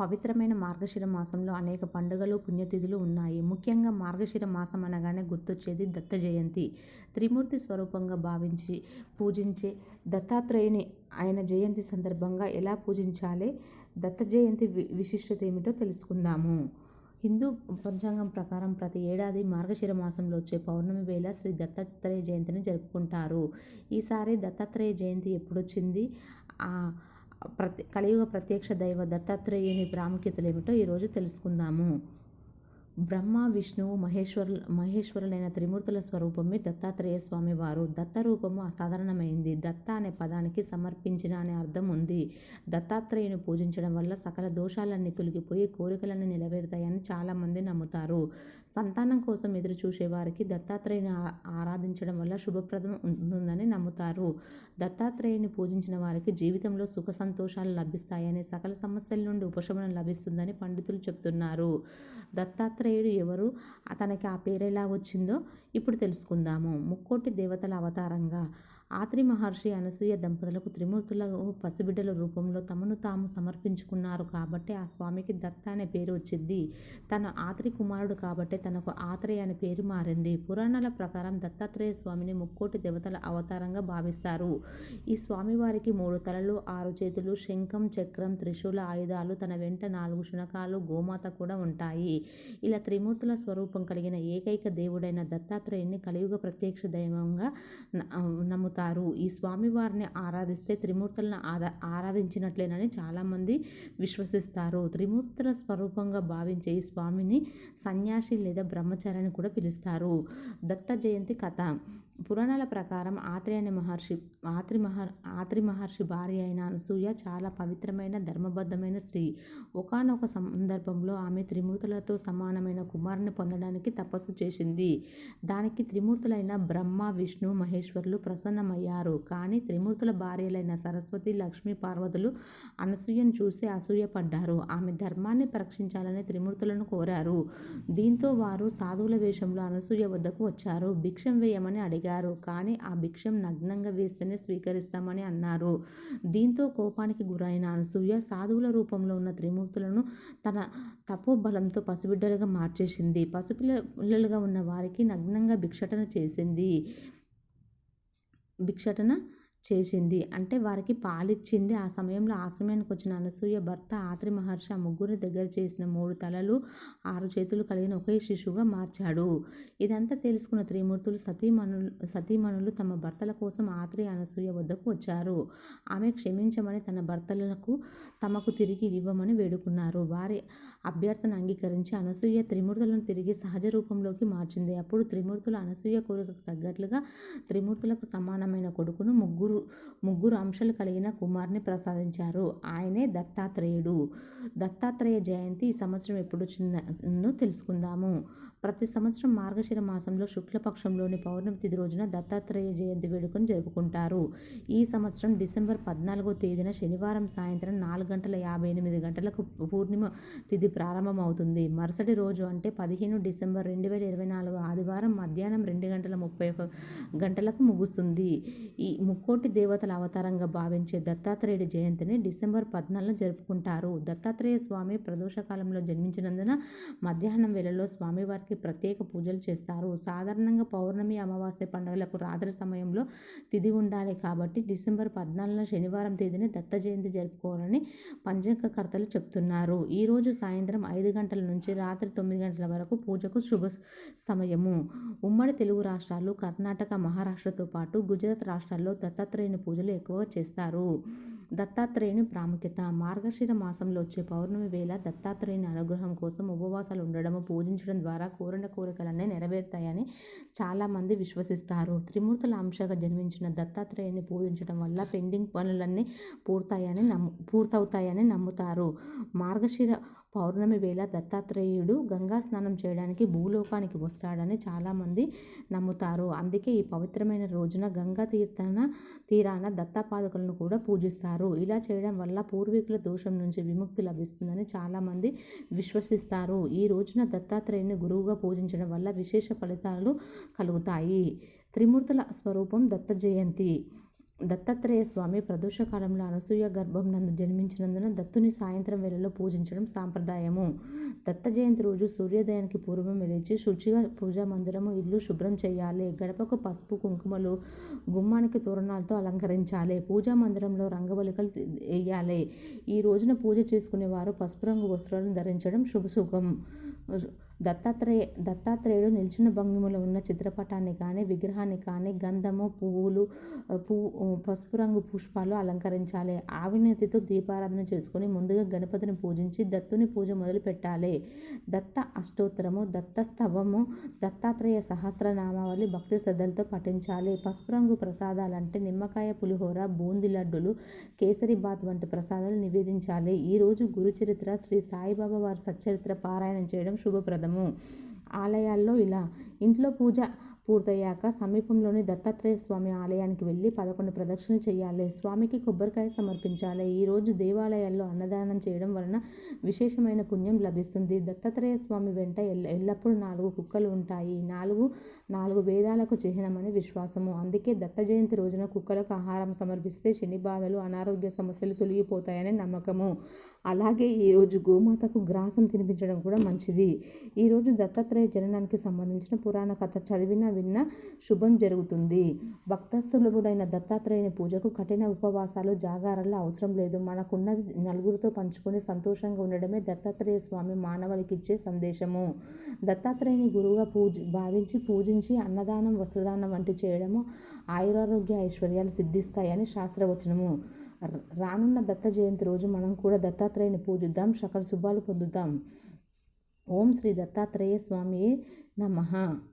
పవిత్రమైన మార్గశిర మాసంలో అనేక పండుగలు పుణ్యతిథులు ఉన్నాయి. ముఖ్యంగా మార్గశిర మాసం అనగానే గుర్తొచ్చేది దత్త జయంతి. త్రిమూర్తి స్వరూపంగా భావించి పూజించే దత్తాత్రేయుని ఆయన జయంతి సందర్భంగా ఎలా పూజించాలి దత్త జయంతి వి విశిష్టత ఏమిటో తెలుసుకుందాము. హిందూ పంచాంగం ప్రకారం ప్రతి ఏడాది మార్గశిర మాసంలో వచ్చే పౌర్ణమి వేళ శ్రీ దత్తాత్రేయ జయంతిని జరుపుకుంటారు. ఈసారి దత్తాత్రేయ జయంతి ఎప్పుడొచ్చింది? ఆ ప్రతి కలియుగ ప్రత్యక్ష దైవ దత్తాత్రేయుని ప్రాముఖ్యతలు ఏమిటో ఈరోజు తెలుసుకుందాము. బ్రహ్మ విష్ణువు మహేశ్వరు మహేశ్వరులైన త్రిమూర్తుల స్వరూపమే దత్తాత్రేయ స్వామి వారు. దత్త రూపము అసాధారణమైంది. దత్త అనే పదానికి సమర్పించిన అనే అర్థం ఉంది. దత్తాత్రేయుని పూజించడం వల్ల సకల దోషాలన్నీ తొలగిపోయి కోరికలన్నీ నెరవేరుతాయని చాలామంది నమ్ముతారు. సంతానం కోసం ఎదురు చూసే వారికి దత్తాత్రేయుని ఆరాధించడం వల్ల శుభప్రదం ఉంటుందని నమ్ముతారు. దత్తాత్రేయుని పూజించిన వారికి జీవితంలో సుఖ సంతోషాలు లభిస్తాయని సకల సమస్యల నుండి ఉపశమనం లభిస్తుందని పండితులు చెప్తున్నారు. దత్తాత్రేయ దత్తాత్రేయుడు ఎవరు? అతనికి ఆ పేరు ఎలా వచ్చిందో ఇప్పుడు తెలుసుకుందాము. ముక్కోటి దేవతల అవతారంగా ఆత్రి మహర్షి అనసూయ దంపతులకు త్రిమూర్తుల పసిబిడ్డల రూపంలో తమను తాము సమర్పించుకున్నారు కాబట్టి ఆ స్వామికి దత్త అనే పేరు వచ్చింది. తన ఆత్రి కుమారుడు కాబట్టి తనకు ఆత్రేయ అనే పేరు మారింది. పురాణాల ప్రకారం దత్తాత్రేయ స్వామిని ముక్కోటి దేవతల అవతారంగా భావిస్తారు. ఈ స్వామివారికి మూడు తలలు ఆరు చేతులు శంఖం చక్రం త్రిశూల ఆయుధాలు తన వెంట నాలుగు శునకాలు గోమాత కూడా ఉంటాయి. ఇలా త్రిమూర్తుల స్వరూపం కలిగిన ఏకైక దేవుడైన దత్తాత్రేయుని కలియుగ ప్రత్యక్ష దైవంగా నమ్ముతారు. అవుతారు ఈ స్వామివారిని ఆరాధిస్తే త్రిమూర్తులను ఆదా ఆరాధించినట్లేనని చాలామంది విశ్వసిస్తారు. త్రిమూర్తుల స్వరూపంగా భావించే ఈ స్వామిని సన్యాసి లేదా బ్రహ్మచారి అని కూడా పిలుస్తారు. దత్త జయంతి కథ. పురాణాల ప్రకారం ఆత్రి అనే మహర్షి ఆత్రి మహర్ ఆత్రి మహర్షి భార్య అయిన అనసూయ చాలా పవిత్రమైన ధర్మబద్ధమైన స్త్రీ. ఒకనొక సందర్భంలో ఆమె త్రిమూర్తులతో సమానమైన కుమారుని పొందడానికి తపస్సు చేసింది. దానికి త్రిమూర్తులైన బ్రహ్మ విష్ణు మహేశ్వరులు ప్రసన్నమయ్యారు. కానీ త్రిమూర్తుల భార్యలైన సరస్వతి లక్ష్మీ పార్వతులు అనసూయను చూసి అసూయపడ్డారు. ఆమె ధర్మాన్ని పరీక్షించాలని త్రిమూర్తులను కోరారు. దీంతో వారు సాధువుల వేషంలో అనసూయ వద్దకు వచ్చారు. భిక్షం వేయమని అడిగారు. అడిగారు. కానీ ఆ భిక్షం నగ్నంగా వేస్తేనే స్వీకరిస్తామని అన్నారు. దీంతో కోపానికి గురైన అనసూయ సాధువుల రూపంలో ఉన్న త్రిమూర్తులను తన తపోబలంతో పసిబిడ్డలుగా మార్చేసింది. పసిపిల్లలుగా ఉన్న వారికి నగ్నంగా భిక్షటన చేసింది. భిక్షటన చేసింది. అంటే వారికి పాలిచ్చింది. ఆ సమయంలో ఆశ్రమానికి వచ్చిన అనసూయ భర్త ఆత్రి మహర్షి ఆ ముగ్గురి దగ్గర చేసిన మూడు తలలు ఆరు చేతులు కలిగిన ఒకే శిశువుగా మార్చాడు. ఇదంతా తెలుసుకున్న త్రిమూర్తులు సతీమణులు సతీమణులు తమ భర్తల కోసం ఆత్రి అనసూయ వద్దకు వచ్చారు. ఆమె క్షమించమని తన భర్తలకు తమకు తిరిగి ఇవ్వమని వేడుకున్నారు. వారి అభ్యర్థన అంగీకరించి అనసూయ త్రిమూర్తులను తిరిగి సహజ రూపంలోకి మార్చింది. అప్పుడు త్రిమూర్తులు అనసూయ కోరికకు తగ్గట్లుగా త్రిమూర్తులకు సమానమైన కొడుకును ముగ్గురు ముగ్గురు అంశాలు కలిగిన కుమార్ని ప్రసాదించారు. ఆయనే దత్తాత్రేయుడు. దత్తాత్రేయ జయంతి ఈ సంవత్సరం ఎప్పుడు వచ్చిందో తెలుసుకుందాము. ప్రతి సంవత్సరం మార్గశిర మాసంలో శుక్లపక్షంలోని పౌర్ణమి తిథి రోజున దత్తాత్రేయ జయంతి వేడుకను జరుపుకుంటారు. ఈ సంవత్సరం డిసెంబర్ పద్నాలుగో తేదీన శనివారం సాయంత్రం నాలుగు గంటల యాభై ఎనిమిది గంటలకు పూర్ణిమ తిథి ప్రారంభమవుతుంది. మరుసటి రోజు అంటే పదిహేను డిసెంబర్ రెండు వేల ఇరవై నాలుగు ఆదివారం మధ్యాహ్నం రెండు గంటల ముప్పై ఒక గంటలకు ముగుస్తుంది. ఈ ముక్కోటి దేవతల అవతారంగా భావించే దత్తాత్రేయుడి జయంతిని డిసెంబర్ పద్నాలుగున జరుపుకుంటారు. దత్తాత్రేయ స్వామి ప్రదోషకాలంలో జన్మించినందున మధ్యాహ్నం వేళలో స్వామివారికి వారికి ప్రత్యేక పూజలు చేస్తారు. సాధారణంగా పౌర్ణమి అమావాస్య పండుగలకు రాత్రి సమయంలో తిథి ఉండాలి కాబట్టి డిసెంబర్ పద్నాలుగున శనివారం తేదీని దత్త జయంతి జరుపుకోవాలని పంచాంగకర్తలు చెప్తున్నారు. ఈరోజు సాయంత్రం ఐదు గంటల నుంచి రాత్రి తొమ్మిది గంటల వరకు పూజకు శుభ సమయము. ఉమ్మడి తెలుగు రాష్ట్రాలు కర్ణాటక మహారాష్ట్రతో పాటు గుజరాత్ రాష్ట్రాల్లో దత్తాత్రేయుని పూజలు ఎక్కువగా చేస్తారు. దత్తాత్రేయుని ప్రాముఖ్యత. మార్గశిర మాసంలో వచ్చే పౌర్ణమి వేళ దత్తాత్రేయుని అనుగ్రహం కోసం ఉపవాసాలు ఉండడము పూజించడం ద్వారా కోరిన కోరికలన్నీ నెరవేరుతాయని చాలామంది విశ్వసిస్తారు. త్రిమూర్తుల అంశగా జన్మించిన దత్తాత్రేయుని పూజించడం వల్ల పెండింగ్ పనులన్నీ పూర్తయ్యని నమ్ము పూర్తవుతాయని నమ్ముతారు. మార్గశిర పౌర్ణమి వేళ దత్తాత్రేయుడు గంగా స్నానం చేయడానికి భూలోకానికి వస్తాడని చాలామంది నమ్ముతారు. అందుకే ఈ పవిత్రమైన రోజున గంగా తీర్థన తీరాన దత్తాపాదకులను కూడా పూజిస్తారు. ఇలా చేయడం వల్ల పూర్వీకుల దోషం నుంచి విముక్తి లభిస్తుందని చాలామంది విశ్వసిస్తారు. ఈ రోజున దత్తాత్రేయుని గురువుగా పూజించడం వల్ల విశేష ఫలితాలు కలుగుతాయి. త్రిమూర్తుల స్వరూపం దత్త జయంతి దత్తాత్రేయ స్వామి ప్రదోష కాలంలో అనసూయ గర్భం నందు జన్మించినందున దత్తుని సాయంత్రం వేళలో పూజించడం సాంప్రదాయము. దత్త జయంతి రోజు సూర్యోదయానికి పూర్వం లేచి శుచిగా పూజా మందిరము ఇల్లు శుభ్రం చేయాలి. గడపకు పసుపు కుంకుమలు గుమ్మానికి తోరణాలతో అలంకరించాలి. పూజా మందిరంలో రంగవలికలు వేయాలి. ఈ రోజున పూజ చేసుకునేవారు పసుపు రంగు వస్త్రాలను ధరించడం శుభసుఖం దత్తాత్రేయ దత్తాత్రేయుడు నిల్చున్న భంగిమలో ఉన్న చిత్రపటాన్ని కానీ విగ్రహాన్ని కానీ గంధము పువ్వులు పువ్వు పసుపు రంగు పుష్పాలు అలంకరించాలి. ఆవినతితో దీపారాధన చేసుకొని ముందుగా గణపతిని పూజించి దత్తుని పూజ మొదలు పెట్టాలి. దత్త అష్టోత్తరము దత్త స్తవము దత్తాత్రేయ సహస్రనామావళి భక్తి శ్రద్ధలతో పఠించాలి. పసుపు రంగు ప్రసాదాలు అంటే నిమ్మకాయ పులిహోర బూంది లడ్డులు కేసరి బాత్ వంటి ప్రసాదాలు నివేదించాలి. ఈరోజు గురుచరిత్ర శ్రీ సాయిబాబా వారి సచ్చరిత్ర పారాయణం చేయడం శుభప్రదము ఆలయాల్లో ఇలా ఇంట్లో పూజ పూర్తయ్యాక సమీపంలోని దత్తాత్రేయ స్వామి ఆలయానికి వెళ్ళి పదకొండు ప్రదక్షిణలు చేయాలి. స్వామికి కొబ్బరికాయ సమర్పించాలి. ఈరోజు దేవాలయాల్లో అన్నదానం చేయడం వలన విశేషమైన పుణ్యం లభిస్తుంది. దత్తాత్రేయ స్వామి వెంట ఎల్ ఎల్లప్పుడూ నాలుగు కుక్కలు ఉంటాయి. నాలుగు నాలుగు వేదాలకు చిహ్నమని విశ్వాసము. అందుకే దత్త జయంతి రోజున కుక్కలకు ఆహారం సమర్పిస్తే శని బాధలు అనారోగ్య సమస్యలు తొలగిపోతాయని నమ్మకము. అలాగే ఈరోజు గోమాతకు గ్రాసం తినిపించడం కూడా మంచిది. ఈరోజు దత్తాత్రేయ జననానికి సంబంధించిన పురాణ కథ చదివిన విన్న శుభం జరుగుతుంది. భక్త సులభుడైన దత్తాత్రేయుని పూజకు కఠిన ఉపవాసాలు జాగారాలు అవసరం లేదు. మనకున్నది నలుగురితో పంచుకొని సంతోషంగా ఉండడమే దత్తాత్రేయ స్వామి మానవులకి ఇచ్చే సందేశము. దత్తాత్రేయుని గురువుగా పూజ భావించి పూజించి అన్నదానం వస్త్రదానం వంటి చేయడము ఆయురారోగ్య ఐశ్వర్యాలు సిద్ధిస్తాయని శాస్త్రవచనము. రానున్న దత్త జయంతి రోజు మనం కూడా దత్తాత్రేయుని పూజిద్దాం సకల శుభాలు పొందుతాం. ఓం శ్రీ దత్తాత్రేయ స్వామి నమః.